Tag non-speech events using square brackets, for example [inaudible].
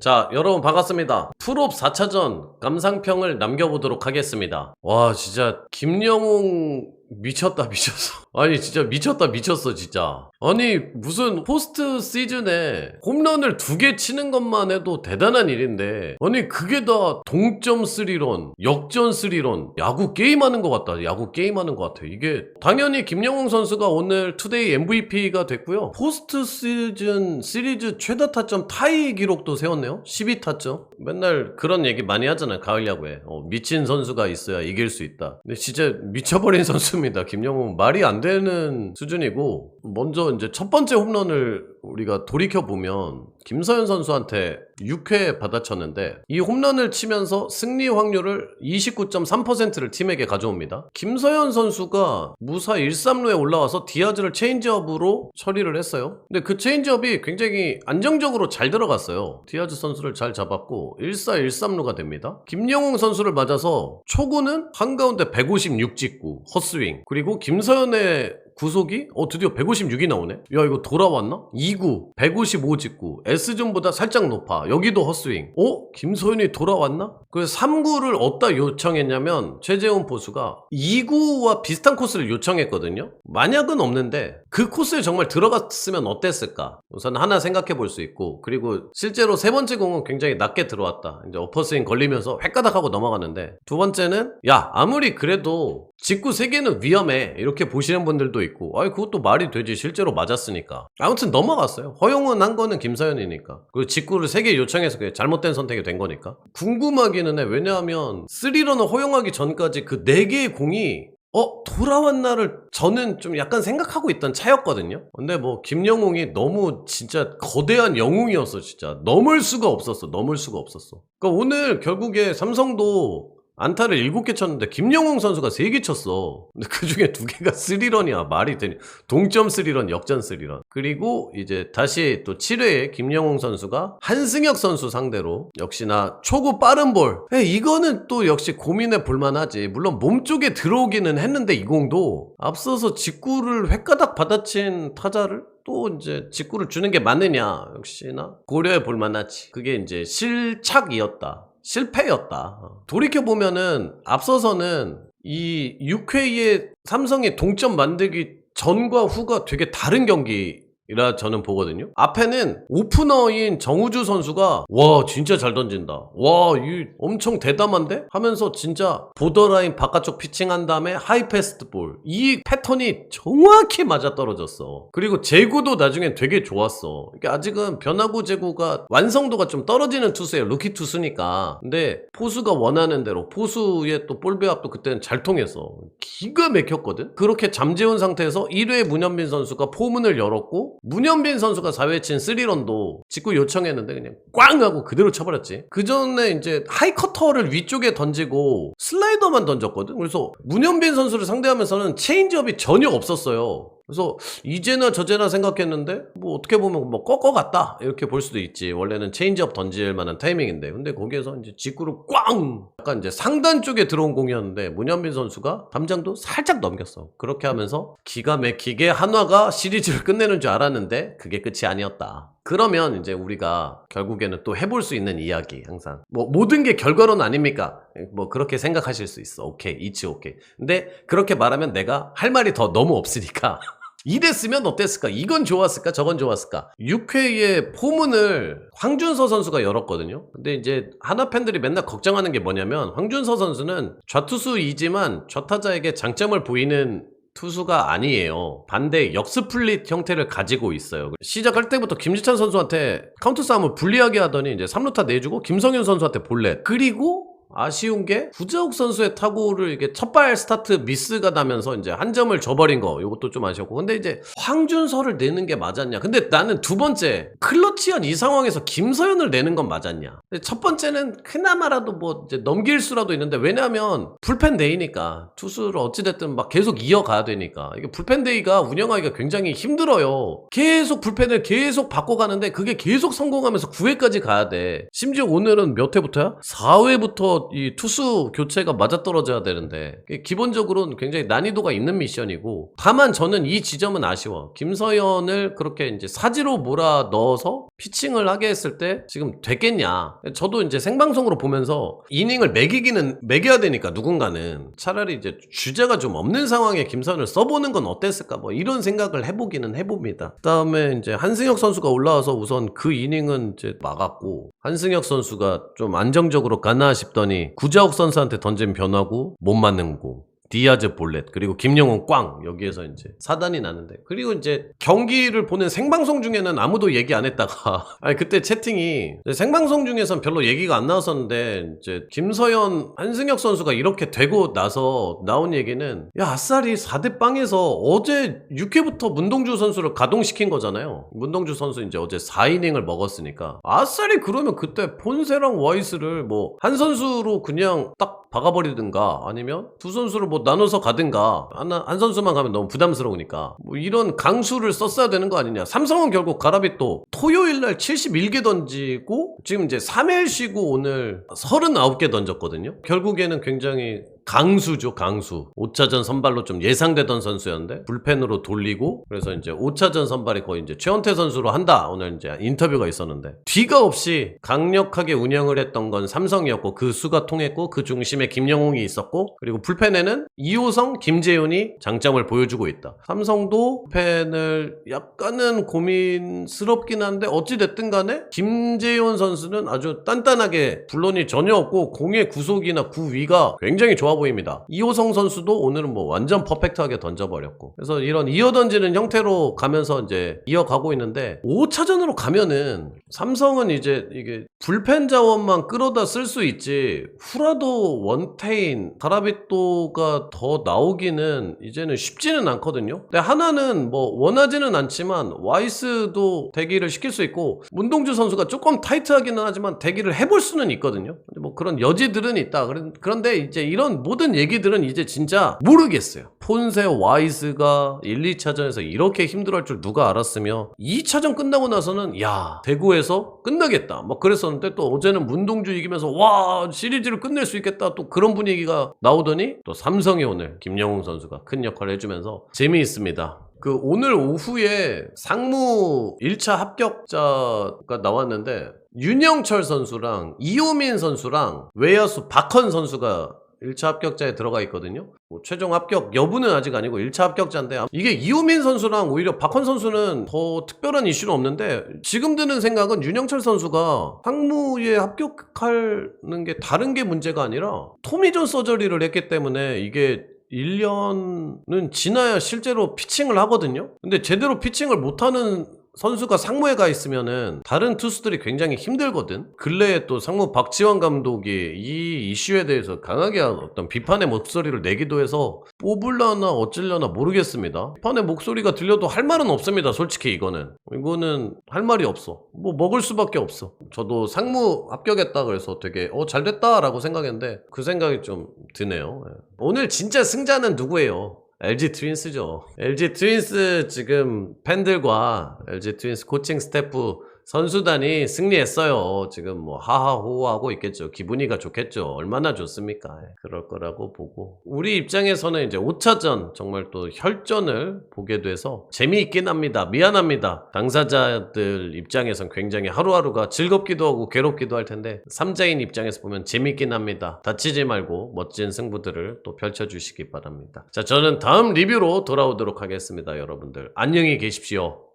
자, 여러분 반갑습니다. 풀업 4차전 감상평을 남겨보도록 하겠습니다. 와, 진짜 김영웅 미쳤다 미쳤어. [laughs] 아니 진짜 미쳤다 미쳤어 진짜. 아니 무슨 포스트 시즌에 홈런을 두 개 치는 것만 해도 대단한 일인데 아니 그게 다 동점 스리런, 역전 스리런, 야구 게임하는 것 같다. 야구 게임하는 것 같아. 이게 당연히 김영웅 선수가 오늘 투데이 MVP가 됐고요. 포스트 시즌 시리즈 최다 타점 타이 기록도 세웠네요. 12타점. 맨날 그런 얘기 많이 하잖아요. 가을 야구에. 어, 미친 선수가 있어야 이길 수 있다. 근데 진짜 미쳐버린 [laughs] 선수 입니다. 김영웅 말이 안 되는 수준이고 먼저 이제 첫 번째 홈런을 우리가 돌이켜 보면 김서현 선수한테 6회 받아쳤는데 이 홈런을 치면서 승리 확률을 29.3%를 팀에게 가져옵니다. 김서현 선수가 무사 1-3루에 올라와서 디아즈를 체인지업으로 처리를 했어요. 근데 그 체인지업이 굉장히 안정적으로 잘 들어갔어요. 디아즈 선수를 잘 잡았고 1-4, 1-3루가 됩니다. 김영웅 선수를 맞아서 초구는 한가운데 156 직구 헛스윙 그리고 김서현의 구속이 어 드디어 156이 나오네. 야 이거 돌아왔나? 2구 155 직구 S존보다 살짝 높아. 여기도 헛스윙. 어? 김소연이 돌아왔나? 그래서 3구를 어디다 요청했냐면 최재훈 포수가 2구와 비슷한 코스를 요청했거든요. 만약은 없는데 그 코스에 정말 들어갔으면 어땠을까? 우선 하나 생각해 볼 수 있고 그리고 실제로 세 번째 공은 굉장히 낮게 들어왔다. 이제 어퍼스윙 걸리면서 획가닥하고 넘어가는데 두 번째는 야 아무리 그래도 직구 3개는 위험해 이렇게 보시는 분들도 있고 아이 그것도 말이 되지. 실제로 맞았으니까. 아무튼 넘어갔어요. 허용은 한 거는 김서현이니까. 그리고 직구를 3개 요청해서 그게 잘못된 선택이 된 거니까. 궁금하기는 해. 왜냐하면 3런을 허용하기 전까지 그 4개의 공이 어 돌아왔나를 저는 좀 약간 생각하고 있던 차였거든요. 근데 뭐 김영웅이 너무 진짜 거대한 영웅이었어 진짜. 넘을 수가 없었어. 넘을 수가 없었어. 그러니까 오늘 결국에 삼성도 안타를 7개 쳤는데 김영웅 선수가 3개 쳤어. 근데 그 중에 2개가 스리런이야. 말이 되니. 동점 스리런, 역전 스리런. 그리고 이제 다시 또 7회에 김영웅 선수가 한승혁 선수 상대로 역시나 초구 빠른 볼. 에, 이거는 또 역시 고민해 볼만하지. 물론 몸쪽에 들어오기는 했는데 이 공도 앞서서 직구를 획가닥 받아친 타자를 또 이제 직구를 주는 게 맞느냐 역시나 고려해 볼 만하지 그게 이제 실착이었다 실패였다. 돌이켜 보면은 앞서서는 이 6회에 삼성이 동점 만들기 전과 후가 되게 다른 경기 이라 저는 보거든요. 앞에는 오프너인 정우주 선수가 와 진짜 잘 던진다. 와 이 엄청 대담한데 하면서 진짜 보더라인 바깥쪽 피칭한 다음에 하이 패스트 볼. 이 패턴이 정확히 맞아 떨어졌어. 그리고 제구도 나중엔 되게 좋았어. 이게 아직은 변화구 제구가 완성도가 좀 떨어지는 투수예요. 루키 투수니까. 근데 포수가 원하는 대로 포수의 또 볼 배합도 그때는 잘 통했어. 기가 막혔거든. 그렇게 잠재운 상태에서 1회 문현빈 선수가 포문을 열었고 문현빈 선수가 4회 친 3런도 직구 요청했는데 그냥 꽝 하고 그대로 쳐버렸지. 그 전에 이제 하이커터를 위쪽에 던지고 슬라이더만 던졌거든. 그래서 문현빈 선수를 상대하면서는 체인지업이 전혀 없었어요. 그래서 이제나 저제나 생각했는데 뭐 어떻게 보면 뭐 꺾어 갔다 이렇게 볼 수도 있지. 원래는 체인지업 던질 만한 타이밍인데. 근데 거기에서 이제 직구를 꽝! 약간 이제 상단 쪽에 들어온 공이었는데 문현빈 선수가 담장도 살짝 넘겼어. 그렇게 하면서 기가 막히게 한화가 시리즈를 끝내는 줄 알았는데 그게 끝이 아니었다. 그러면 이제 우리가 결국에는 또 해볼 수 있는 이야기 항상. 뭐 모든 게 결과론 아닙니까? 뭐 그렇게 생각하실 수 있어. 오케이. 이치 오케이. 근데 그렇게 말하면 내가 할 말이 더 너무 없으니까 [laughs] 이랬으면 어땠을까? 이건 좋았을까? 저건 좋았을까? 6회에 포문을 황준서 선수가 열었거든요. 근데 이제 하나 팬들이 맨날 걱정하는 게 뭐냐면 황준서 선수는 좌투수이지만 좌타자에게 장점을 보이는 투수가 아니에요. 반대 역스플릿 형태를 가지고 있어요. 시작할 때부터 김지찬 선수한테 카운트 싸움을 불리하게 하더니 이제 3루타 내주고 김성윤 선수한테 볼넷. 그리고 아쉬운 게 구자욱 선수의 타구를 이게 첫발 스타트 미스가 나면서 이제 한 점을 줘버린 거 이것도 좀 아쉬웠고. 근데 이제 황준서를 내는 게 맞았냐? 근데 나는 두 번째 클러치한 이 상황에서 김서현을 내는 건 맞았냐? 첫 번째는 그나마라도 뭐 넘길 수라도 있는데 왜냐하면 불펜 데이니까 투수를 어찌됐든 막 계속 이어가야 되니까. 이게 불펜 데이가 운영하기가 굉장히 힘들어요. 계속 불펜을 계속 바꿔가는데 그게 계속 성공하면서 9회까지 가야 돼. 심지어 오늘은 몇 회부터야? 4회부터 이 투수 교체가 맞아떨어져야 되는데 기본적으로는 굉장히 난이도가 있는 미션이고 다만 저는 이 지점은 아쉬워. 김서현을 그렇게 이제 사지로 몰아 넣어서 피칭을 하게 했을 때 지금 됐겠냐. 저도 이제 생방송으로 보면서 이닝을 매기기는 매겨야 되니까 누군가는 차라리 이제 주제가 좀 없는 상황에 김서현을 써보는 건 어땠을까 뭐 이런 생각을 해보기는 해봅니다. 그다음에 이제 한승혁 선수가 올라와서 우선 그 이닝은 이제 막았고 한승혁 선수가 좀 안정적으로 가나 싶더니 구자욱 선수한테 던진 변화고 못 맞는 공. 디아즈 볼렛 그리고 김영훈 꽝 여기에서 이제 사단이 나는데. 그리고 이제 경기를 보는 생방송 중에는 아무도 얘기 안 했다가 [laughs] 아니 그때 채팅이 생방송 중에선 별로 얘기가 안 나왔었는데 이제 김서현 한승혁 선수가 이렇게 되고 나서 나온 얘기는 야 아싸리 4대 빵에서 어제 6회부터 문동주 선수를 가동시킨 거잖아요. 문동주 선수 이제 어제 4이닝을 먹었으니까. 아싸리 그러면 그때 폰세랑 와이스를 뭐 한 선수로 그냥 딱 박아버리든가 아니면 두 선수를 뭐 나눠서 가든가 하나 한 선수만 가면 너무 부담스러우니까. 뭐 이런 강수를 썼어야 되는 거 아니냐. 삼성은 결국 가라비 또 토요일 날 71개 던지고 지금 이제 3일 쉬고 오늘 39개 던졌거든요. 결국에는 굉장히 강수죠, 강수. 5차전 선발로 좀 예상되던 선수였는데 불펜으로 돌리고 그래서 이제 5차전 선발이 거의 이제 최원태 선수로 한다. 오늘 이제 인터뷰가 있었는데 뒤가 없이 강력하게 운영을 했던 건 삼성이었고 그 수가 통했고 그 중심에 김영웅이 있었고 그리고 불펜에는 이호성, 김재훈이 장점을 보여주고 있다. 삼성도 불펜을 약간은 고민스럽긴 한데 어찌 됐든 간에 김재훈 선수는 아주 단단하게 불론이 전혀 없고 공의 구속이나 구위가 굉장히 좋아 보입니다. 이호성 선수도 오늘은 뭐 완전 퍼펙트하게 던져버렸고 그래서 이런 이어 던지는 형태로 가면서 이제 이어가고 있는데 5차전으로 가면은 삼성은 이제 이게 불펜 자원만 끌어다 쓸 수 있지 후라도 원테인 가라비토가 더 나오기는 이제는 쉽지는 않거든요. 근데 하나는 뭐 원하지는 않지만 와이스도 대기를 시킬 수 있고 문동주 선수가 조금 타이트하기는 하지만 대기를 해볼 수는 있거든요. 뭐 그런 여지들은 있다. 그런- 그런데 이제 이런 모든 얘기들은 이제 진짜 모르겠어요. 폰세 와이스가 1, 2차전에서 이렇게 힘들어할 줄 누가 알았으며 2차전 끝나고 나서는 야 대구에서 끝나겠다. 뭐 그랬었는데 또 어제는 문동주 이기면서 와 시리즈를 끝낼 수 있겠다. 또 그런 분위기가 나오더니 또 삼성이 오늘 김영웅 선수가 큰 역할을 해주면서 재미있습니다. 그 오늘 오후에 상무 1차 합격자가 나왔는데 윤영철 선수랑 이호민 선수랑 외야수 박헌 선수가 1차 합격자에 들어가 있거든요. 뭐 최종 합격 여부는 아직 아니고 1차 합격자인데 이게 이호민 선수랑 오히려 박헌 선수는 더 특별한 이슈는 없는데 지금 드는 생각은 윤영철 선수가 상무에 합격하는 게 다른 게 문제가 아니라 토미존 서저리를 했기 때문에 이게 1년은 지나야 실제로 피칭을 하거든요. 근데 제대로 피칭을 못하는 선수가 상무에 가 있으면은 다른 투수들이 굉장히 힘들거든. 근래에 또 상무 박지원 감독이 이 이슈에 대해서 강하게 어떤 비판의 목소리를 내기도 해서 뽑을려나 어쩌려나 모르겠습니다. 비판의 목소리가 들려도 할 말은 없습니다. 솔직히 이거는. 이거는 할 말이 없어. 뭐 먹을 수밖에 없어. 저도 상무 합격했다 그래서 되게 어 잘됐다라고 생각했는데 그 생각이 좀 드네요. 예. 오늘 진짜 승자는 누구예요? LG 트윈스죠. LG 트윈스 지금 팬들과 LG 트윈스 코칭 스태프 선수단이 승리했어요. 지금 뭐 하하호호하고 있겠죠. 기분이가 좋겠죠. 얼마나 좋습니까? 예, 그럴 거라고 보고. 우리 입장에서는 이제 5차전 정말 또 혈전을 보게 돼서 재미있긴 합니다. 미안합니다. 당사자들 입장에선 굉장히 하루하루가 즐겁기도 하고 괴롭기도 할 텐데 3자인 입장에서 보면 재밌긴 합니다. 다치지 말고 멋진 승부들을 또 펼쳐주시기 바랍니다. 자, 저는 다음 리뷰로 돌아오도록 하겠습니다. 여러분들 안녕히 계십시오.